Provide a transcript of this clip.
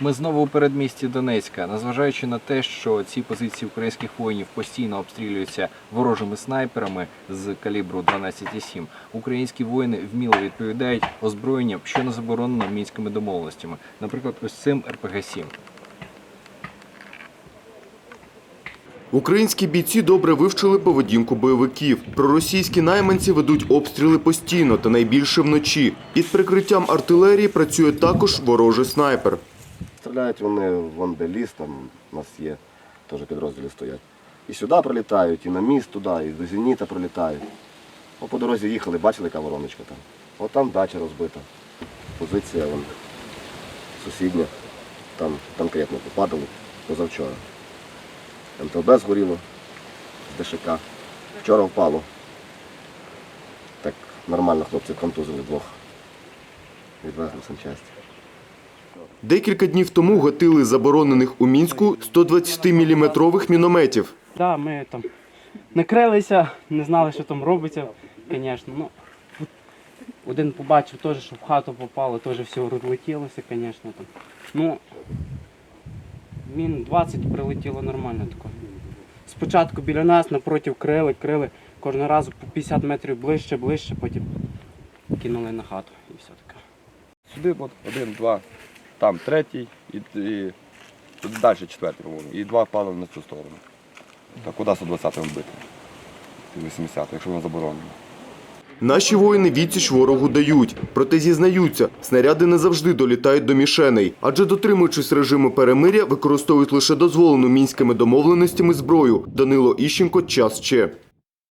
Ми знову у передмісті Донецька. Незважаючи на те, що ці позиції українських воїнів постійно обстрілюються ворожими снайперами з калібру 12,7, українські воїни вміло відповідають озброєнням, що не заборонено мінськими домовленостями, наприклад, ось цим РПГ-7. Українські бійці добре вивчили поведінку бойовиків. Проросійські найманці ведуть обстріли постійно та найбільше вночі. Під прикриттям артилерії працює також ворожий снайпер. Стріляють вони вон де ліс, там у нас є, теж підрозділи стоять. І сюди прилітають, і на міст туди, і до Зеніта прилітають. О, по дорозі їхали, бачили, яка вороночка там. От там дача розбита. Позиція вон, сусідня. Там конкретно попадали позавчора. МТБ згоріло з ДШК. Вчора впало. Так нормально хлопців контузили двох. Відвезли санчасті. Декілька днів тому гатили заборонених у Мінську 120-мм мінометів. Да, ми там накрилися, не знали, що там робиться, звісно. Ну, один побачив теж, що в хату попало, теж все розлетілося, звісно. Там. Ну, мін 20 прилетіло нормально тако. Спочатку біля нас, напротив крили, крили, кожного разу по 50 метрів ближче, ближче, потім кинули на хату і все таке. Сюди от один, два, там третій і, і туди далі четвертий, по-моєму. І два впали на цю сторону. Так куди 120 бити? 80, якщо воно заборонено. Наші воїни відсіч ворогу дають, проте зізнаються, снаряди не завжди долітають до мішеней, адже дотримуючись режиму перемиря, використовують лише дозволену мінськими домовленостями зброю. Данило Іщенко, час ще.